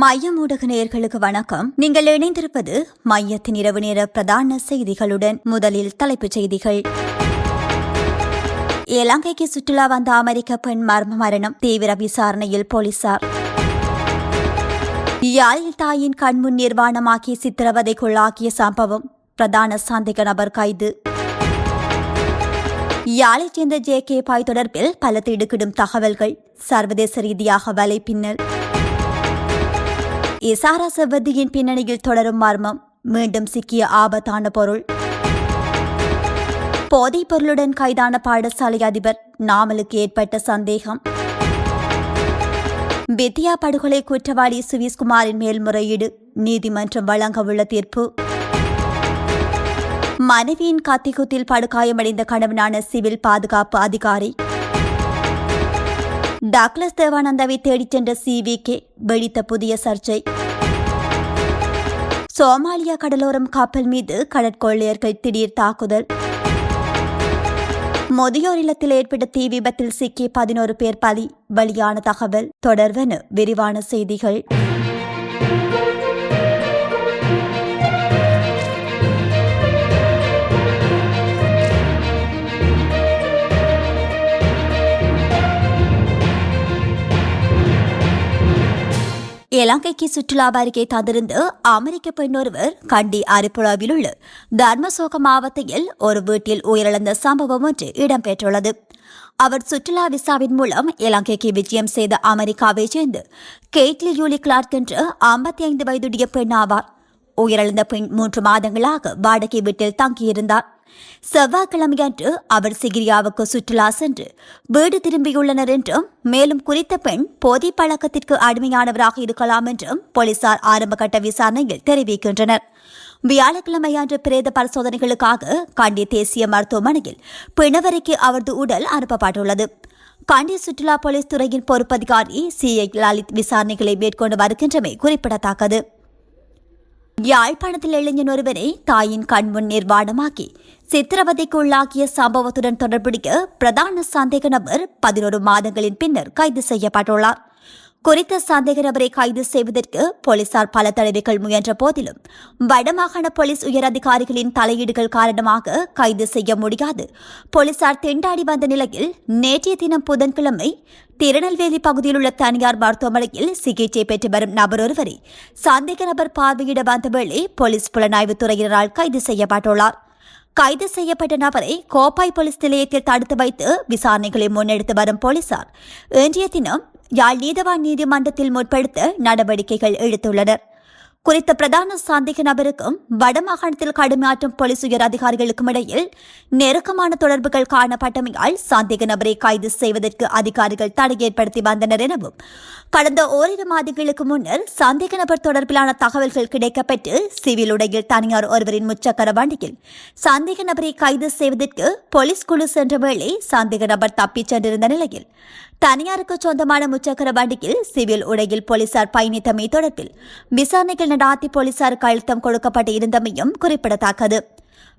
மையம் ஊடக நேயர்களுக்கு வணக்கம். நீங்கள் இணைந்திருப்பது மையத்தின் இரவு நேர பிரதான செய்திகளுடன் முதலில் தலைப்புச் செய்திகள். இலங்கைக்கு சுற்றுலா வந்த அமெரிக்க பெண் மர்ம மரணம் தீவிர விசாரணையில் போலீசார். யாழில் தாயின் கண்முன் நிர்வாணமாக்கி சித்திரவதைக்குள்ளாக்கிய சம்பவம் பிரதான சந்தேக நபர் கைது. யாழைச் சேர்ந்த ஜே கே பாய் தொடர்பில் பல திடுக்கிடும் தகவல்கள் சர்வதேச ரீதியாக வலைப்பின்னல். இசாரா செவ்வதியின் பின்னணியில் தொடரும் மர்மம். மீண்டும் சிக்கிய ஆபத்தான பொருள். போதைப் பொருளுடன் கைதான பாடசாலை அதிபர் நாமலுக்கு ஏற்பட்ட சந்தேகம். வித்யா படுகொலை குற்றவாளி சுவிஸ்குமாரின் மேல்முறையீடு நீதிமன்றம் வழங்க உள்ள தீர்ப்பு. மனைவியின் கத்திக்குத்தில் படுகாயமடைந்த கணவனான சிவில் பாதுகாப்பு அதிகாரி டாக்லஸ் தேவானந்தாவை தேடிச் சென்ற சிவிகே வெடித்த புதிய சர்ச்சை. சோமாலியா கடலோரம் கப்பல் மீது கடற்கொள்ளையர்கள் திடீர் தாக்குதல். முதியோர் இல்லத்தில் ஏற்பட்ட தீ விபத்தில் சிக்கி பதினோரு பேர் பலி. பலியான தகவல் தொடர்வன விரிவான செய்திகள். இலங்கைக்கு சுற்றுலா வருகை தந்திருந்த அமெரிக்க பெண்ணொருவர் கண்டி அரிப்புழாவில் உள்ள தர்மசோக மாவட்டத்தில் ஒரு வீட்டில் உயிரிழந்த சம்பவம் ஒன்று இடம்பெற்றுள்ளது. அவர் சுற்றுலா விசாவின் மூலம் இலங்கைக்கு விஜயம் செய்த அமெரிக்காவைச் சேர்ந்து கேட்லி யூலி கிளார்க் என்ற ஐம்பத்தி ஐந்து வயதுடைய பெண் ஆவார். உயிரிழந்த பெண் மூன்று மாதங்களாக வாடகை வீட்டில் தங்கியிருந்தார். செவ்வாய்க்கிழமையன்று அவர் சிகிரியாவுக்கு சுற்றுலா சென்று வீடு திரும்பியுள்ளனர் என்றும் மேலும் குறித்த பெண் போதை பழக்கத்திற்கு அடிமையானவராக இருக்கலாம் என்றும் போலீசார் ஆரம்பகட்ட விசாரணையில் தெரிவிக்கின்றனர். வியாழக்கிழமை அன்று பிரேத பரிசோதனைகளுக்காக காண்டி தேசிய மருத்துவமனையில் பிணவரைக்கு அவரது உடல் அனுப்பப்பட்டுள்ளது. காண்டி சுற்றுலா போலீஸ் துறையின் பொறுப்பதிகாரி சி ஐ லலித் விசாரணைகளை மேற்கொண்டு வருகின்றமை குறிப்பிடத்தக்கது. யாழ்ப்பாணத்தில் இளைஞன் ஒருவரை தாயின் கண்முன் நிர்வாணமாக்கி சித்திரவதைக்கு உள்ளாக்கிய சம்பவத்துடன் தொடர்புடைய பிரதான சந்தேக நபர் பதினோரு மாதங்களின் பின்னர் கைது செய்யப்பட்டுள்ளார். குறித்த சந்தேக நபரை கைது செய்வதற்கு போலீசார் பல தடவைகள் முயன்ற போதிலும் வடமாகாண போலீஸ் உயரதிகாரிகளின் தலையீடுகள் காரணமாக கைது செய்ய முடியாது. போலீசார் திண்டாடி வந்த நிலையில் நேற்றைய தினம் புதன்கிழமை திருநெல்வேலி பகுதியில் உள்ள தனியார் மருத்துவமனையில் சிகிச்சை பெற்று வரும் நபர் ஒருவரை சந்தேக நபர் பார்வையிட வந்தவேளை போலீஸ் புலனாய்வு துறையினரால் கைது செய்யப்பட்டுள்ளார். கைது செய்யப்பட்ட நபரை கோப்பாய் போலீஸ் நிலையத்தில் தடுத்து வைத்து விசாரணைகளை முன்னெடுத்து வரும் போலீசார் இன்றைய தினம் யாழ் நீதவான் நீதிமன்றத்தில் முற்படுத்த நடவடிக்கைகள் எடுத்துள்ளனர் குறித்த பிரதான சந்தேக நபருக்கும் வடமாகாணத்தில் கடுமையாற்றும் போலீஸ் உயர் அதிகாரிகளுக்கும் இடையில் நெருக்கமான தொடர்புகள் காணப்பட்டமையால் சந்தேக நபரை கைது செய்வதற்கு அதிகாரிகள் தடை ஏற்படுத்தி வந்தனர் எனவும் கடந்த ஓரிரு மாதங்களுக்கு முன்னர் சந்தேக நபர் தொடர்பிலான தகவல்கள் கிடைக்கப்பட்டு சிவில் உடையில் தனியார் ஒருவரின் முச்சக்கர வண்டியில் சந்தேக நபரை கைது செய்வதற்கு போலீஸ் குழு சென்ற வேளை சந்தேக நபர் தப்பிச் சென்றிருந்த நிலையில் தனியாருக்கு சொந்தமான முச்சக்கர வண்டியில் சிவில் உடையில் போலீசார் பயணித்தமை தொடர்பில் விசாரணைகள் நடாத்தி போலீசாருக்கு அழுத்தம் கொடுக்கப்பட்டு இருந்தமையும் குறிப்பிடத்தக்கது.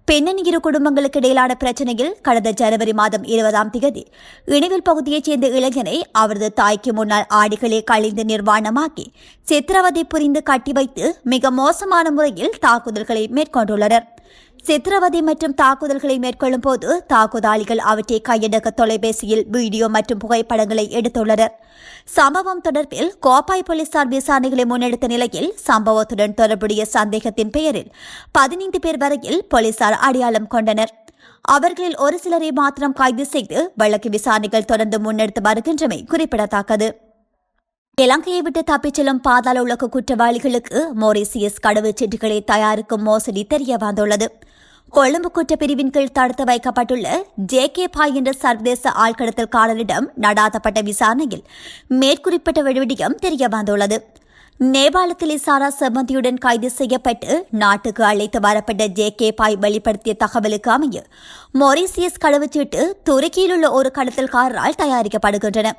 பெண்ணின் இரு குடும்பங்களுக்கு இடையிலான பிரச்சனையில் கடந்த ஜனவரி மாதம் இருபதாம் தேதி இணைவில் பகுதியைச் சேர்ந்த இளைஞனை அவரது தாய்க்கு முன்னால் ஆடிகளை கழிந்து நிர்வாணமாக்கி சித்திரவதை புரிந்து கட்டி வைத்து மிக மோசமான முறையில் தாக்குதல்களை மேற்கொண்டுள்ளனர். சித்திரவதை மற்றும் தாக்குதல்களை மேற்கொள்ளும் போது தாக்குதாளிகள் அவற்றை கையடக்க தொலைபேசியில் வீடியோ மற்றும் புகைப்படங்களை எடுத்துள்ளனர் சம்பவம் தொடர்பில் கோப்பாய் போலீசார் விசாரணைகளை முன்னெடுத்த நிலையில் சம்பவத்துடன் தொடர்புடைய சந்தேகத்தின் பெயரில் பதினைந்து பேர் வரையில் போலீசார் அடையாளம் கொண்டனர். அவர்களில் ஒரு சிலரை மாத்திரம் கைது செய்து வழக்கு விசாரணைகள் தொடர்ந்து முன்னெடுத்து வருகின்றமை குறிப்பிடத்தக்கது. இலங்கையை விட்டு தப்பிச் செல்லும் பாதாள உலக குற்றவாளிகளுக்கு மொரிசியஸ் கடவுச்சீட்டுகளை தயாரிக்கும் மோசடி தெரிய வந்துள்ளது கொழும்பு குற்றப்பிரிவின் கீழ் தடுத்து வைக்கப்பட்டுள்ள ஜே கே பாய் என்ற சர்வதேச ஆழ்கடத்தல் காலனிடம் நடாத்தப்பட்ட விசாரணையில் மேற்குறிப்பிட்ட விடுவிடியம் தெரிய வந்துள்ளது. நேபாளத்தில் இசாரா செம்மந்தியுடன் கைது செய்யப்பட்டு நாட்டுக்கு அழைத்து வரப்பட்ட ஜே கே பாய் வெளிப்படுத்திய தகவலுக்கு அமைய மொரீசியஸ் கடவுச்சீட்டு துருக்கியில் உள்ள ஒரு கடத்தல்காரரால் தயாரிக்கப்படுகின்றன.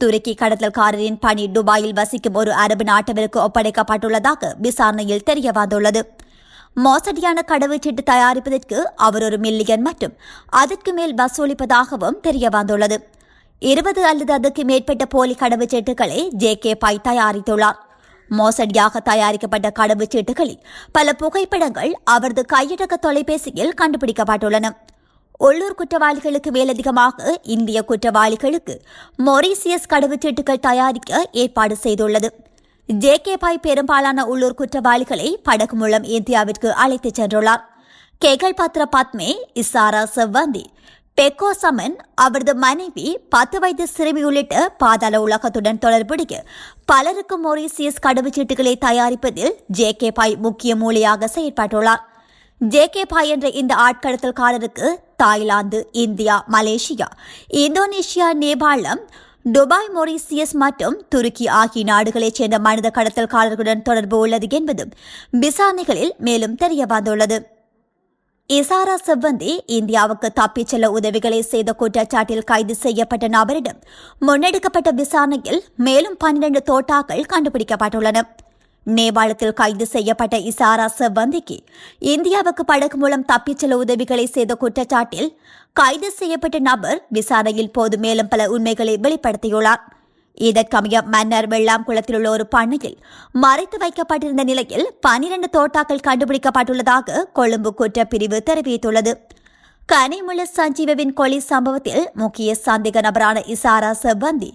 துருக்கி கடத்தல்காரரின் பணி துபாயில் வசிக்கும் ஒரு அரபு நாட்டவருக்கு ஒப்படைக்கப்பட்டுள்ளதாக விசாரணையில் தெரிய வந்துள்ளது. மோசடியான கடவுச்சீட்டு தயாரிப்பதற்கு அவர் ஒரு மில்லியன் மற்றும் அதற்கு மேல் வசூலிப்பதாகவும் தெரிய வந்துள்ளது. இருபது அல்லது அதற்கு மேற்பட்ட போலி கடவுச்சீட்டுகளை ஜே கே பாய் தயாரித்துள்ளார். மோசடியாக தயாரிக்கப்பட்ட கடவுச்சீட்டுகளில் பல புகைப்படங்கள் அவரது கையடக்க தொலைபேசியில் கண்டுபிடிக்கப்பட்டுள்ளன. உள்ளூர் குற்றவாளிகளுக்கு மேலதிகமாக இந்திய குற்றவாளிகளுக்கு மொரீசியஸ் கடவுச்சீட்டுகள் தயாரிக்க ஏற்பாடு செய்துள்ளது. ஜே கே பாய் பெரும்பாலான உள்ளூர் குற்றவாளிகளை படகு மூலம் இந்தியாவிற்கு அழைத்துச் சென்றுள்ளார். கேகல் பத்ர பத்மே இசாரா செவ்வந்தி பெக்கோ சமன் அவரது மனைவி பத்து வயது சிறுமி உள்ளிட்ட பாதாள உலகத்துடன் தொடர்புடைய பலருக்கும் மொரீசியஸ் கடவுச்சீட்டுகளை தயாரிப்பதில் ஜே கே பாய் முக்கிய மூலையாக செயற்பட்டுள்ளார். ஜே கே பாய் என்ற இந்த ஆட்கடத்தல்காரருக்கு தாய்லாந்து இந்தியா மலேசியா இந்தோனேஷியா நேபாளம் துபாய் மொரீசியஸ் மற்றும் துருக்கி ஆகிய நாடுகளைச் சேர்ந்த மனித கடத்தல்காரர்களுடன் தொடர்பு உள்ளது என்பதும் விசாரணைகளில் மேலும் தெரிய வந்துள்ளது. இசாரா செவ்வந்தி இந்தியாவுக்கு தப்பிச் செல்ல உதவிகளை செய்த குற்றச்சாட்டில் கைது செய்யப்பட்ட நபரிடம் முன்னெடுக்கப்பட்ட விசாரணையில் மேலும் பன்னிரண்டு தோட்டாக்கள் கண்டுபிடிக்கப்பட்டுள்ளன. நேபாளத்தில் கைது செய்யப்பட்ட இசாரா செவ்வந்திக்கு இந்தியாவுக்கு படகு மூலம் தப்பிச் செல்ல உதவிகளை செய்த குற்றச்சாட்டில் கைது செய்யப்பட்ட நபர் விசாரணையில் போது மேலும் பல உண்மைகளை வெளிப்படுத்தியுள்ளார். இதற்கமைய மன்னர் வெள்ளாம்குளத்தில் உள்ள ஒரு பண்ணையில் மறைத்து வைக்கப்பட்டிருந்த நிலையில் பனிரண்டு தோட்டாக்கள் கண்டுபிடிக்கப்பட்டுள்ளதாக கொழும்பு குற்றப்பிரிவு தெரிவித்துள்ளது. கனிமுள்ள சஞ்சீவவின் கொலை சம்பவத்தில் முக்கிய சந்தேக நபரான இசாரா செவ்வந்தி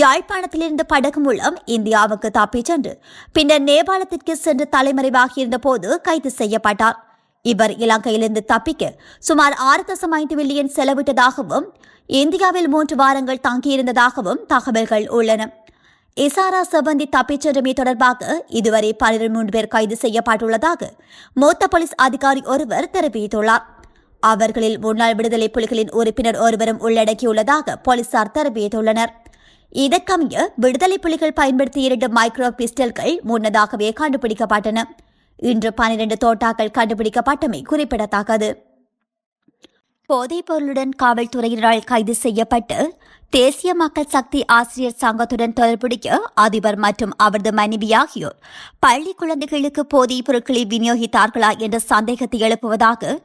யாழ்ப்பாணத்திலிருந்து படகு மூலம் இந்தியாவுக்கு தப்பிச் சென்று பின்னர் நேபாளத்திற்கு சென்று தலைமறைவாகியிருந்த போது கைது செய்யப்பட்டார். இவர் இலங்கையிலிருந்து தப்பிக்க சுமார் ஆறு தசம் ஐந்து மில்லியன் செலவிட்டதாகவும் இந்தியாவில் மூன்று வாரங்கள் தங்கியிருந்ததாகவும் தகவல்கள் உள்ளன. இசாரா செவந்தி தப்பிச் சென்றமை தொடர்பாக இதுவரை பன்னிரண்டு பேர் கைது செய்யப்பட்டுள்ளதாக மூத்த போலீஸ் அதிகாரி ஒருவர் தெரிவித்துள்ளார். அவர்களில் முன்னாள் விடுதலை புலிகளின் உறுப்பினர் ஒருவரும் உள்ளடக்கியுள்ளதாக போலீசார் தெரிவித்துள்ளனர். இதற்கமைய விடுதலை புலிகள் பயன்படுத்திய இரண்டு மைக்ரோ பிஸ்டல்கள் முன்னதாகவே கண்டுபிடிக்கப்பட்டன. இன்று பனிரெண்டு தோட்டாக்கள் கண்டுபிடிக்கப்பட்டமை குறிப்பிடத்தக்கது. போதைப் பொருளுடன் காவல்துறையினரால் கைது செய்யப்பட்டு தேசிய மக்கள் சக்தி ஆசிரியர் சங்கத்துடன் தொடர்புடைய அதிபர் மற்றும் அவரது மனைவி ஆகியோர் பள்ளி குழந்தைகளுக்கு போதைப் பொருட்களை விநியோகித்தார்களா என்ற சந்தேகத்தை எழுப்புவதாக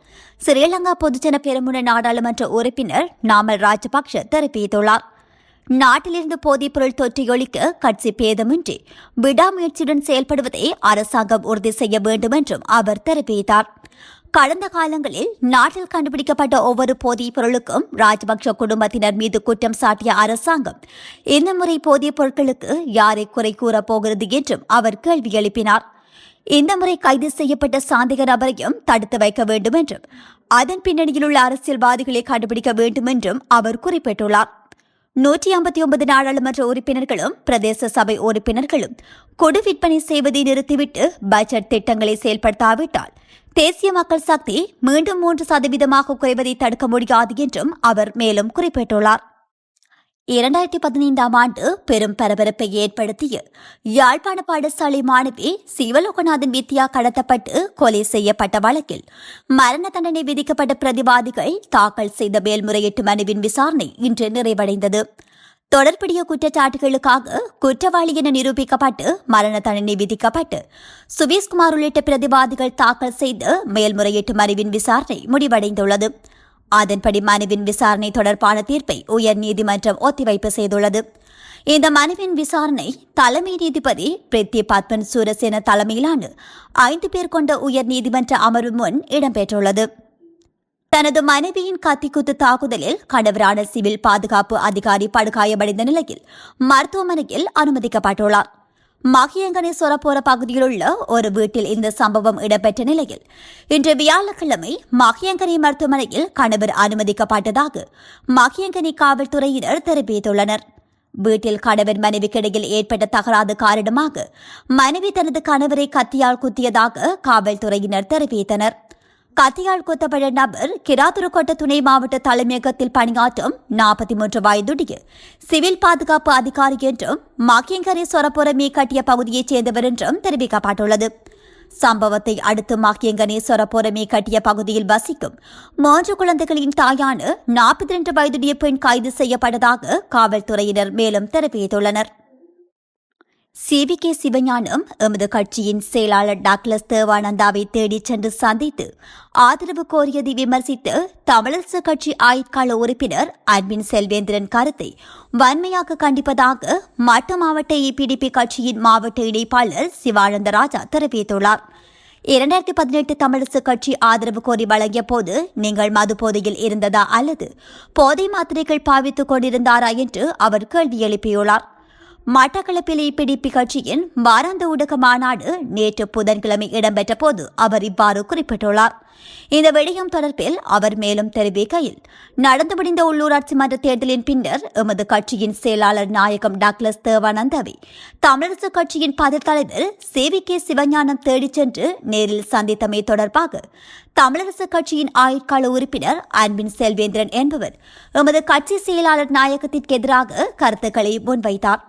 ஸ்ரீலங்கா பொதுஜன பெருமுன நாடாளுமன்ற உறுப்பினர் நாமல் ராஜபக்ஷ தெரிவித்துள்ளார். நாட்டிலிருந்து போதைப் பொருள் தொற்றை கட்சி பேதமின்றி விடாமுயற்சியுடன் செயல்படுவதை அரசாங்கம் உறுதி செய்ய வேண்டும் என்றும் அவர் தெரிவித்தார். கடந்த காலங்களில் நாட்டில் கண்டுபிடிக்கப்பட்ட ஒவ்வொரு போதைப் பொருளுக்கும் ராஜபக்ஷ குடும்பத்தினர் மீது குற்றம் சாட்டிய அரசாங்கம் இந்த முறை போதைப் பொருட்களுக்கு யாரை குறை கூறப் போகிறது என்றும் அவர் கேள்வி எழுப்பினார். இந்த முறை கைது செய்யப்பட்ட சாந்திக நபரையும் தடுத்து வைக்க வேண்டும் என்றும் அதன் பின்னணியில் உள்ள அரசியல்வாதிகளை கண்டுபிடிக்க வேண்டும் என்றும் அவர் குறிப்பிட்டுள்ளார். நூற்றி ஐம்பத்தி ஒன்பது நாடாளுமன்ற உறுப்பினர்களும் பிரதேச சபை உறுப்பினர்களும் கொடு விற்பனை செய்வதை நிறுத்திவிட்டு பட்ஜெட் திட்டங்களை செயல்படுத்தாவிட்டால் தேசிய மக்கள் சக்தி மீண்டும் மூன்று சதவீதமாக குறைவதை தடுக்க முடியாது என்றும் அவர் மேலும் குறிப்பிட்டுள்ளார். இரண்டாயிரத்தி பதினைந்தாம் ஆண்டு பெரும் பரபரப்பை ஏற்படுத்திய யாழ்ப்பாண பாடசாலை மாணவி சிவலோகநாதன் வித்யா கடத்தப்பட்டு கொலை செய்யப்பட்ட வழக்கில் மரண தண்டனை விதிக்கப்பட்ட பிரதிவாதிகள் தாக்கல் செய்த மேல்முறையீட்டு மனுவின் விசாரணை இன்று நிறைவடைந்தது. தொடர்புடைய குற்றச்சாட்டுகளுக்காக குற்றவாளி என நிரூபிக்கப்பட்டு மரண தண்டனை விதிக்கப்பட்டு சுபேஷ்குமார் உள்ளிட்ட பிரதிவாதிகள் தாக்கல் செய்த மேல்முறையீட்டு மனுவின் விசாரணை முடிவடைந்துள்ளது. அதன்படி மனுவின் விசாரணை தொடர்பான தீர்ப்பை உயர்நீதிமன்றம் ஒத்திவைப்பு செய்துள்ளது. இந்த மனுவின் விசாரணை தலைமை நீதிபதி பிரித்தி பத்மன் சூரசேன தலைமையிலான ஐந்து பேர் கொண்ட உயர்நீதிமன்ற அமர்வு முன் இடம்பெற்றுள்ளது. தனது மனைவியின் கத்திக்குத்து தாக்குதலில் கணவரான சிவில் பாதுகாப்பு அதிகாரி படுகாயமடைந்த நிலையில் மருத்துவமனையில் அனுமதிக்கப்பட்டுள்ளார். மகியங்கனை சொரப்போர பகுதியில் உள்ள ஒரு வீட்டில் இந்த சம்பவம் இடம்பெற்ற நிலையில் இன்று வியாழக்கிழமை மகியங்கனை மருத்துவமனையில் கணவர் அனுமதிக்கப்பட்டதாக மகியங்கனி காவல்துறையினர் தெரிவித்துள்ளனர். வீட்டில் கணவன் மனைவிக்கிடையில் ஏற்பட்ட தகராறு காரணமாக மனைவி தனது கணவரை கத்தியால் குத்தியதாக காவல்துறையினர் தெரிவித்தனர். கத்தியால் குத்தப்பட்ட நபர் கிராதுருக்கோட்ட துணை மாவட்ட தலைமையகத்தில் பணியாற்றும் நாற்பத்தி மூன்று வயதுடைய சிவில் பாதுகாப்பு அதிகாரி என்றும் மாக்கியங்கரை சொரப்புறமே கட்டிய பகுதியைச் சேர்ந்தவர் என்றும் தெரிவிக்கப்பட்டுள்ளது. சம்பவத்தை அடுத்து மாக்கியங்கனே சொரப்புறமே கட்டிய பகுதியில் வசிக்கும் மூன்று குழந்தைகளின் தாயான நாற்பத்தி இரண்டு வயதுடைய பெண் கைது செய்யப்பட்டதாக காவல்துறையினர் மேலும் தெரிவித்துள்ளனர். சிவி கே சிவஞானம் எமது கட்சியின் செயலாளர் டாக்லஸ் தேவானந்தாவை தேடிச் சென்று சந்தித்து ஆதரவு கோரியதை விமர்சித்து தமிழரசு கட்சி ஆயுட்கால உறுப்பினர் அன்பின் செல்வேந்திரன் கருத்தை வன்மையாக கண்டிப்பதாக மட்ட மாவட்ட ஏபிடிபி கட்சியின் மாவட்ட இணைப்பாளர் சிவானந்த ராஜா தெரிவித்துள்ளார். இரண்டாயிரத்தி பதினெட்டு தமிழரசு கட்சி ஆதரவு கோரி வழங்கிய போது நீங்கள் மது போதையில் இருந்ததா அல்லது போதை மாத்திரைகள் பாவித்துக் கொண்டிருந்தாரா என்று அவர் கேள்வி எழுப்பியுள்ளார். மட்டக்களப்பிலே பிடிப்பு கட்சியின் வாராந்த ஊடக மாநாடு நேற்று புதன்கிழமை இடம்பெற்ற போது அவர் இவ்வாறு குறிப்பிட்டுள்ளார். இந்த விடயம் தொடர்பில் அவர் மேலும் தெரிவிக்கையில் நடந்து முடிந்த உள்ளூராட்சி மன்ற தேர்தலின் பின்னர் எமது கட்சியின் செயலாளர் நாயகம் டாக்லஸ் தேவானந்தவை தமிழரசு கட்சியின் பதில் தலைவர் சேவி கே சிவஞானம் தேடிச் சென்று நேரில் சந்தித்தமை தொடர்பாக தமிழரசு கட்சியின் ஆயுட்கால உறுப்பினர் அன்பின் செல்வேந்திரன் என்பவர் எமது கட்சி செயலாளர் நாயகத்திற்கு எதிராக கருத்துக்களை முன்வைத்தார்.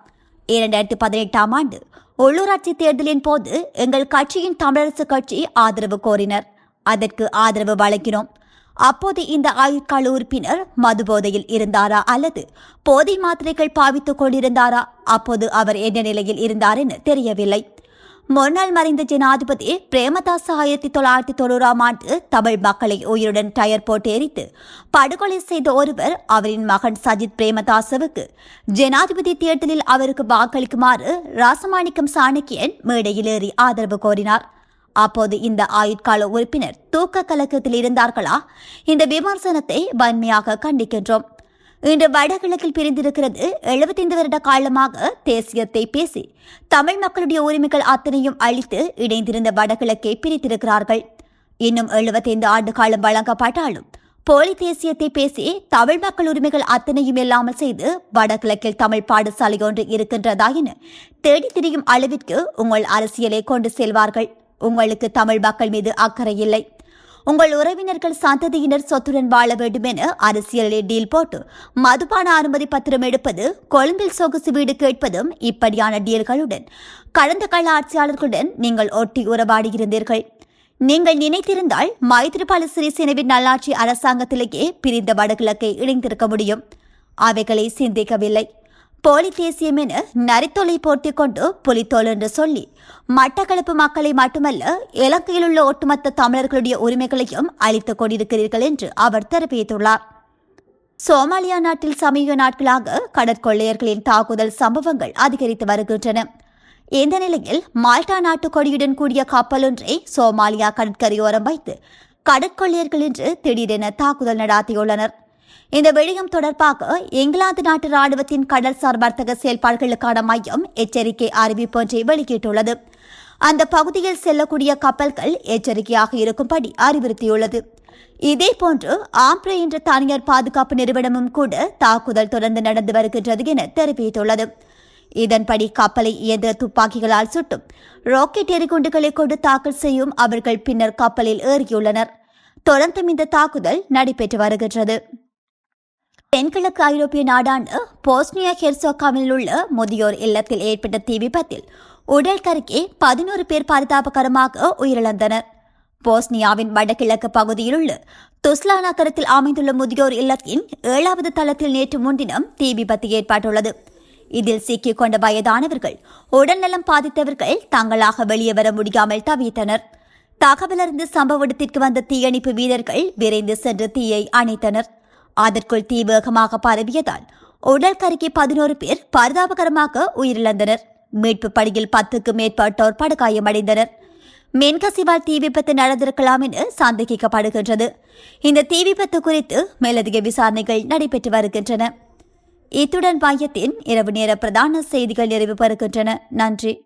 இரண்டாயிரத்தி பதினெட்டாம் ஆண்டு உள்ளூராட்சி தேர்தலின் போது எங்கள் கட்சியின் தமிழரசு கட்சி ஆதரவு கோரினர். அதற்கு ஆதரவு வழங்கினோம். அப்போது இந்த ஆயுட்கால உறுப்பினர் மது போதையில் இருந்தாரா அல்லது போதை மாத்திரைகள் பாவித்துக் கொண்டிருந்தாரா? அப்போது அவர் என்ன நிலையில் இருந்தார் என தெரியவில்லை. முன்னாள் மறைந்த ஜனாதிபதி பிரேமதாஸ் ஆயிரத்தி தொள்ளாயிரத்தி தொண்ணூறாம் ஆண்டு தமிழ் மக்களை உயிருடன் டயர் போட்டு எரித்து படுகொலை செய்த ஒருவர் அவரின் மகன் சஜித் பிரேமதாசவுக்கு ஜனாதிபதி தேர்தலில் அவருக்கு வாக்களிக்குமாறு ராசமாணிக்கம் சாணக்கியன் மேடையில் ஏறி ஆதரவு கோரினார். அப்போது இந்த ஆயுட்கால உறுப்பினர் தூக்க கலக்கத்தில் இருந்தார்களா? இந்த விமர்சனத்தை வன்மையாக கண்டிக்கின்றோம். இன்று வடகிழக்கில் பிரிந்திருக்கிறது எழுபத்தைந்து வருட காலமாக தேசியத்தை பேசி தமிழ் மக்களுடைய உரிமைகள் அத்தனையும் அழித்து இணைந்திருந்த வடகிழக்கை பிரித்திருக்கிறார்கள். இன்னும் எழுபத்தைந்து ஆண்டு காலம் வழங்கப்பட்டாலும் போலி தேசியத்தை பேசி தமிழ் மக்கள் உரிமைகள் அத்தனையும் இல்லாமல் செய்து வடகிழக்கில் தமிழ் பாடசாலை ஒன்று இருக்கின்றதா என தேடி திரியும் அளவிற்கு உங்கள் அரசியலை கொண்டு செல்வார்கள். உங்களுக்கு தமிழ் மக்கள் மீது அக்கறை இல்லை. உங்கள் உறவினர்கள் சந்ததியினர் சொத்துடன் வாழ வேண்டும் என அரசியலில் டீல் போட்டு மதுபான அனுமதி பத்திரம் எடுப்பது கொழும்பில் சொகுசு வீடு கேட்பதும் இப்படியான டீல்களுடன். கடந்த கால ஆட்சியாளர்களுடன் நீங்கள் ஒட்டி உறவாடியிருந்தீர்கள் நீங்கள் நினைத்திருந்தால் மைத்ரிபால சிறிசேனவின் நல்லாட்சி அரசாங்கத்திலேயே பிரிந்த வடகிழக்கை இணைந்திருக்க முடியும். அவைகளை சிந்திக்கவில்லை. போலி தேசியம் என நரித்தொலை போர்த்திக் கொண்டு புலித்தோல் என்று சொல்லி மட்டக்களப்பு மக்களை மட்டுமல்ல இலங்கையில் உள்ள ஒட்டுமொத்த தமிழர்களுடைய உரிமைகளையும் அளித்துக் கொண்டிருக்கிறீர்கள் என்று அவர் தெரிவித்துள்ளார். சோமாலியா நாட்டில் சமீப நாட்களாக கடற்கொள்ளையர்களின் தாக்குதல் சம்பவங்கள் அதிகரித்து வருகின்றன. இந்த நிலையில் மால்டா நாட்டு கொடியுடன் கூடிய கப்பல் ஒன்றை சோமாலியா கடற்கரையோரம் வைத்து கடற்கொள்ளையர்கள் என்று திடீரென தாக்குதல் நடாத்தியுள்ளனர். இந்த விடயம் தொடர்பாக இங்கிலாந்து நாட்டு ராணுவத்தின் கடல்சார் வர்த்தக செயல்பாடுகளுக்கான மையம் எச்சரிக்கை அறிவிப்பு ஒன்றை வெளியிட்டுள்ளது. அந்த பகுதியில் செல்லக்கூடிய கப்பல்கள் எச்சரிக்கையாக இருக்கும்படி அறிவுறுத்தியுள்ளது. இதேபோன்று ஆம்ப்ரே என்ற தனியார் பாதுகாப்பு நிறுவனமும் கூட தாக்குதல் தொடர்ந்து நடந்து வருகின்றது என தெரிவித்துள்ளது. இதன்படி கப்பலை இயந்திர துப்பாக்கிகளால் சுட்டும் ராக்கெட் எரிகுண்டுகளை கொண்டு தாக்கல் செய்யும் அவர்கள் பின்னர் கப்பலில் ஏறியுள்ளனர். தொடர்ந்தும் இந்த தாக்குதல் நடைபெற்று வருகின்றது. தென்கிழக்கு ஐரோப்பிய நாடான போஸ்னியா ஹெர்சோகாவில் உள்ள முதியோர் இல்லத்தில் ஏற்பட்ட தீ விபத்தில் உடல் கருக்கே பதினோரு பேர் பரிதாபகரமாக உயிரிழந்தனர். போஸ்னியாவின் வடகிழக்கு பகுதியில் உள்ள துஸ்லா நகரத்தில் அமைந்துள்ள முதியோர் இல்லத்தின் ஏழாவது தளத்தில் நேற்று முன்தினம் தீ விபத்து ஏற்பட்டுள்ளது. இதில் சிக்கிக் கொண்ட வயதானவர்கள் உடல்நலம் பாதித்தவர்கள் தங்களாக வெளியே வர முடியாமல் தவித்தனர். தகவலறிந்து சம்பவ இடத்திற்கு வந்த தீயணைப்பு வீரர்கள் விரைந்து சென்று தீயை அணைத்தனர். அதற்குள் தீ வேகமாக பரவியதால் உடல் கருக்கி பதினோரு பேர் பரிதாபகரமாக உயிரிழந்தனர். மீட்பு பணியில் பத்துக்கும் மேற்பட்டோர் படுகாயமடைந்தனர். மின்கசிவால் தீ விபத்து நடந்திருக்கலாம் என சந்தேகிக்கப்படுகின்றது. இந்த தீ விபத்து குறித்து மேலதிக விசாரணைகள் நடைபெற்று வருகின்றன. இத்துடன் மையத்தின் இரவு நேர பிரதான செய்திகள் நிறைவு பெறுகின்றன. நன்றி.